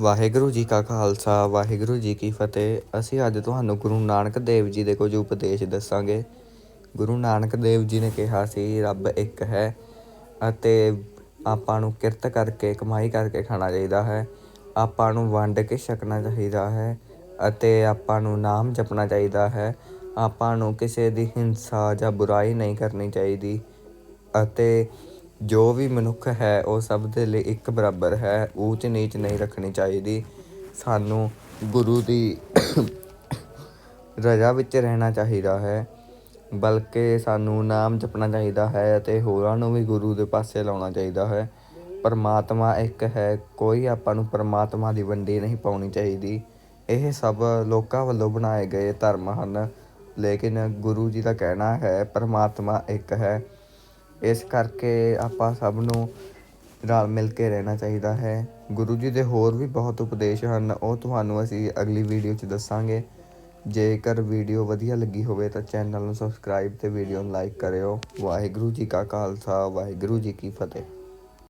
ਵਾਹਿਗੁਰੂ ਜੀ ਕਾ ਖਾਲਸਾ, ਵਾਹਿਗੁਰੂ ਜੀ ਕੀ ਫਤਿਹ। ਅਸੀਂ ਅੱਜ ਤੁਹਾਨੂੰ ਗੁਰੂ ਨਾਨਕ ਦੇਵ ਜੀ ਦੇ ਕੁਝ ਉਪਦੇਸ਼ ਦੱਸਾਂਗੇ। ਗੁਰੂ ਨਾਨਕ ਦੇਵ ਜੀ ਨੇ ਕਿਹਾ ਸੀ, ਰੱਬ ਇੱਕ ਹੈ ਅਤੇ ਆਪਾਂ ਨੂੰ ਕਿਰਤ ਕਰਕੇ, ਕਮਾਈ ਕਰਕੇ ਖਾਣਾ ਚਾਹੀਦਾ ਹੈ। ਆਪਾਂ ਨੂੰ ਵੰਡ ਕੇ ਛਕਣਾ ਚਾਹੀਦਾ ਹੈ ਅਤੇ ਆਪਾਂ ਨੂੰ ਨਾਮ ਜਪਣਾ ਚਾਹੀਦਾ ਹੈ। ਆਪਾਂ ਨੂੰ ਕਿਸੇ ਦੀ ਹਿੰਸਾ ਜਾਂ ਬੁਰਾਈ ਨਹੀਂ ਕਰਨੀ ਚਾਹੀਦੀ ਅਤੇ ਜੋ ਵੀ ਮਨੁੱਖ ਹੈ, ਉਹ ਸਭ ਦੇ ਲਈ ਇੱਕ ਬਰਾਬਰ ਹੈ। ਊਚ ਨੀਚ ਨਹੀਂ ਰੱਖਣੀ ਚਾਹੀਦੀ। ਸਾਨੂੰ ਗੁਰੂ ਦੀ ਰਜ਼ਾ ਵਿੱਚ ਰਹਿਣਾ ਚਾਹੀਦਾ ਹੈ, ਬਲਕਿ ਸਾਨੂੰ ਨਾਮ ਜਪਣਾ ਚਾਹੀਦਾ ਹੈ ਅਤੇ ਹੋਰਾਂ ਨੂੰ ਵੀ ਗੁਰੂ ਦੇ ਪਾਸੇ ਲਾਉਣਾ ਚਾਹੀਦਾ ਹੈ। ਪਰਮਾਤਮਾ ਇੱਕ ਹੈ, ਕੋਈ ਆਪਾਂ ਨੂੰ ਪਰਮਾਤਮਾ ਦੀ ਵੰਡੀ ਨਹੀਂ ਪਾਉਣੀ ਚਾਹੀਦੀ। ਇਹ ਸਭ ਲੋਕਾਂ ਵੱਲੋਂ ਬਣਾਏ ਗਏ ਧਰਮ ਹਨ, ਲੇਕਿਨ ਗੁਰੂ ਜੀ ਦਾ ਕਹਿਣਾ ਹੈ, ਪਰਮਾਤਮਾ ਇੱਕ ਹੈ। ਇਸ ਕਰਕੇ ਆਪਾਂ ਸਭ ਨੂੰ ਰਲ ਮਿਲ ਕੇ ਰਹਿਣਾ ਚਾਹੀਦਾ ਹੈ। ਗੁਰੂ ਜੀ ਦੇ ਹੋਰ ਵੀ ਬਹੁਤ ਉਪਦੇਸ਼ ਹਨ, ਉਹ ਤੁਹਾਨੂੰ ਅਸੀਂ ਅਗਲੀ ਵੀਡੀਓ 'ਚ ਦੱਸਾਂਗੇ। ਜੇਕਰ ਵੀਡੀਓ ਵਧੀਆ ਲੱਗੀ ਹੋਵੇ ਤਾਂ ਚੈਨਲ ਨੂੰ ਸਬਸਕ੍ਰਾਈਬ ਤੇ ਵੀਡੀਓ ਨੂੰ ਲਾਈਕ ਕਰਿਓ। ਵਾਹਿਗੁਰੂ ਜੀ ਕਾ ਖਾਲਸਾ, ਵਾਹਿਗੁਰੂ ਜੀ ਕੀ ਫਤਿਹ।